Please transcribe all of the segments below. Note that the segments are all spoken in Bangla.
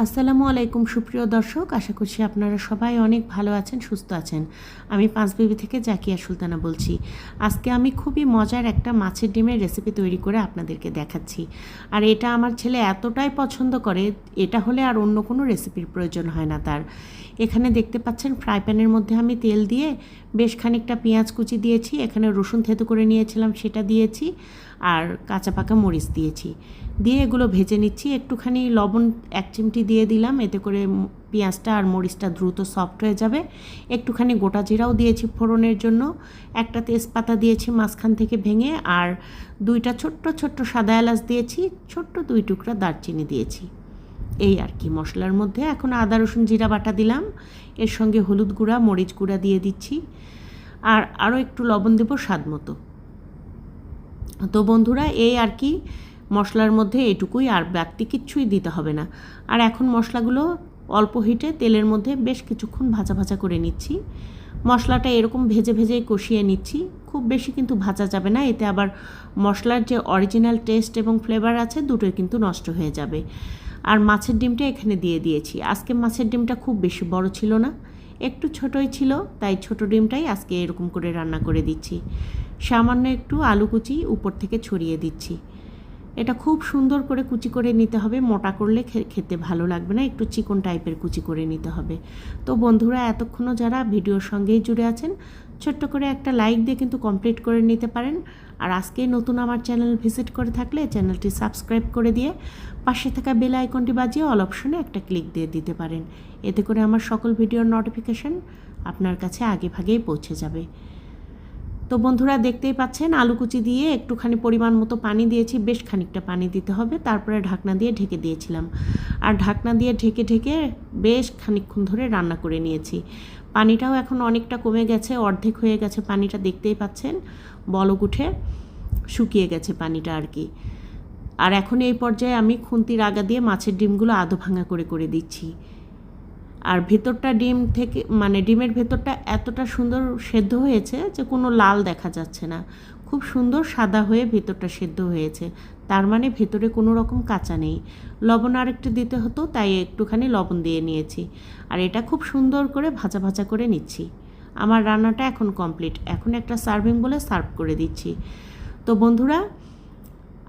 আসসালামু আলাইকুম, সুপ্রিয় দর্শক। আশা করছি আপনারা সবাই অনেক ভালো আছেন, সুস্থ আছেন। আমি পাঁচবিবি থেকে জাকিয়া সুলতানা বলছি। আজকে আমি খুবই মজার একটা মাছের ডিমের রেসিপি তৈরি করে আপনাদেরকে দেখাচ্ছি। আর এটা আমার ছেলে এতটাই পছন্দ করে, এটা হলে আর অন্য কোনো রেসিপির প্রয়োজন হয় না তার। এখানে দেখতে পাচ্ছেন ফ্রাই প্যানের মধ্যে আমি তেল দিয়ে বেশ খানিকটা পেঁয়াজ কুচি দিয়েছি। এখানে রসুন থেতু করে নিয়েছিলাম, সেটা দিয়েছি। আর কাঁচা পাকা মরিচ দিয়েছি। দিয়ে এগুলো ভেজে নিচ্ছি। একটুখানি লবণ, এক চিমটি দিয়ে দিলাম। এতে করে পেঁয়াজটা আর মরিচটা দ্রুত সফট হয়ে যাবে। একটুখানি গোটা জিরাও দিয়েছি ফোড়নের জন্য। একটা তেজপাতা দিয়েছি মাঝখান থেকে ভেঙে। আর দুইটা ছোট্ট ছোট্ট সাদা এলাচ দিয়েছি। ছোট্ট দুই টুকরা দারচিনি দিয়েছি। এই আর কি মশলার মধ্যে। এখন আদা, রসুন, জিরা বাটা দিলাম। এর সঙ্গে হলুদ গুঁড়া, মরিচ গুঁড়া দিয়ে দিচ্ছি। আর আরও একটু লবণ দেবো স্বাদ মতো। তো বন্ধুরা, এই আর কি, মশলার মধ্যে এটুকুই, আর বাড়তি কিচ্ছুই দিতে হবে না। আর এখন মশলাগুলো অল্প হিটে তেলের মধ্যে বেশ কিছুক্ষণ ভাজা ভাজা করে নিচ্ছি। মশলাটা এরকম ভেজে ভেজে কষিয়ে নিচ্ছি। খুব বেশি কিন্তু ভাজা যাবে না, এতে আবার মশলার যে অরিজিনাল টেস্ট এবং ফ্লেভার আছে, দুটোই কিন্তু নষ্ট হয়ে যাবে। আর মাছের ডিমটা এখানে দিয়ে দিয়েছি। আজকে মাছের ডিমটা খুব বেশি বড় ছিল না, একটু ছোটই ছিল, তাই ছোট ডিমটাই আজকে এরকম করে রান্না করে দিচ্ছি। সামান্য একটু আলু কুচি উপর থেকে ছড়িয়ে দিচ্ছি। এটা খুব সুন্দর করে কুচি করে নিতে হবে। মোটা করলে খেতে ভালো লাগবে না। একটু চিকন টাইপের কুচি করে নিতে হবে। তো বন্ধুরা, এতক্ষণও যারা ভিডিওর সঙ্গেই জুড়ে আছেন, ছোট্ট করে একটা লাইক দিয়ে কিন্তু কমপ্লিট করে নিতে পারেন। আর আজকেই নতুন আমার চ্যানেল ভিজিট করে থাকলে চ্যানেলটি সাবস্ক্রাইব করে দিয়ে পাশে থাকা বেল আইকনটি বাজিয়ে অল অপশনে একটা ক্লিক দিয়ে দিতে পারেন। এতে করে আমার সকল ভিডিওর নোটিফিকেশান আপনার কাছে আগে ভাগেই পৌঁছে যাবে। তো বন্ধুরা দেখতেই পাচ্ছেন আলু কুচি দিয়ে একটুখানি পরিমাণ মতো পানি দিয়েছি, বেশ খানিকটা পানি দিতে হবে, তারপরে ঢাকনা দিয়ে ঢেকে দিয়েছিলাম। আর ঢাকনা দিয়ে ঢেকে ঢেকে বেশ খানিকক্ষণ ধরে রান্না করে নিয়েছি। পানিটাও এখন অনেকটা কমে গেছে, অর্ধেক হয়ে গেছে পানিটা, দেখতেই পাচ্ছেন, বলক উঠে শুকিয়ে গেছে পানিটা আর কি। আর এখন এই পর্যায়ে আমি খুন্তির আগা দিয়ে মাছের ডিমগুলো আধো ভাঙা করে করে দিচ্ছি। আর ভেতরটা ডিম থেকে মানে ডিমের ভেতরটা এতটা সুন্দর সেদ্ধ হয়েছে যে কোনো লাল দেখা যাচ্ছে না। খুব সুন্দর সাদা হয়ে ভেতরটা সেদ্ধ হয়েছে। তার মানে ভেতরে কোনো রকম কাঁচা নেই। লবণ আরেকটু দিতে হতো, তাই একটুখানি লবণ দিয়ে নিয়েছি। আর এটা খুব সুন্দর করে ভাজা ভাজা করে নিচ্ছি। আমার রান্নাটা এখন কমপ্লিট। এখন একটা সার্ভিং বলে সার্ভ করে দিচ্ছি। তো বন্ধুরা,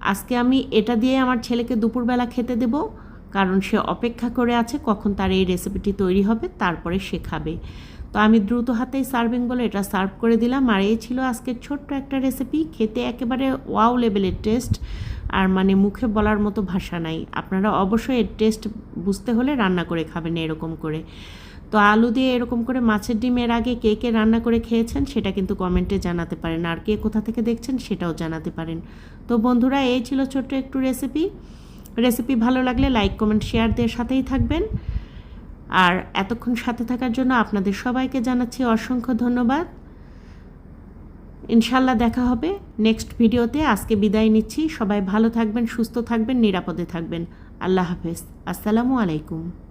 আজকে আমি এটা দিয়ে আমার ছেলেকে দুপুরবেলা খেতে দেবো। কারণ সে অপেক্ষা করে আছে কখন তার এই রেসিপিটি তৈরি হবে, তারপরে সে খাবে। তো আমি দ্রুত হাতেই সার্ভিং বলে এটা সার্ভ করে দিলাম। আর এই ছিল আজকের ছোট্ট একটা রেসিপি খেতে একেবারে ওয়াও লেভেলের টেস্ট আর মানে মুখে বলার মতো ভাষা নাই। আপনারা অবশ্যই এর টেস্ট বুঝতে হলে রান্না করে খাবেন এরকম করে। তো আলু দিয়ে এরকম করে মাছের ডিমের আগে কে কে রান্না করে খেয়েছেন সেটা কিন্তু কমেন্টে জানাতে পারেন। আর কে কোথা থেকে দেখছেন সেটাও জানাতে পারেন। তো বন্ধুরা, এই ছিল ছোট্ট একটু রেসিপি রেসিপি ভালো লাগলে লাইক, কমেন্ট, শেয়ার দিয়ে সাথেই থাকবেন। আর এতক্ষণ সাথে থাকার জন্য আপনাদের সবাইকে জানাচ্ছি অসংখ্য ধন্যবাদ। ইনশাল্লাহ দেখা হবে নেক্সট ভিডিওতে। আজকে বিদায় নিচ্ছি। সবাই ভালো থাকবেন, সুস্থ থাকবেন, নিরাপদে থাকবেন। আল্লাহ হাফেজ। আসসালামু আলাইকুম।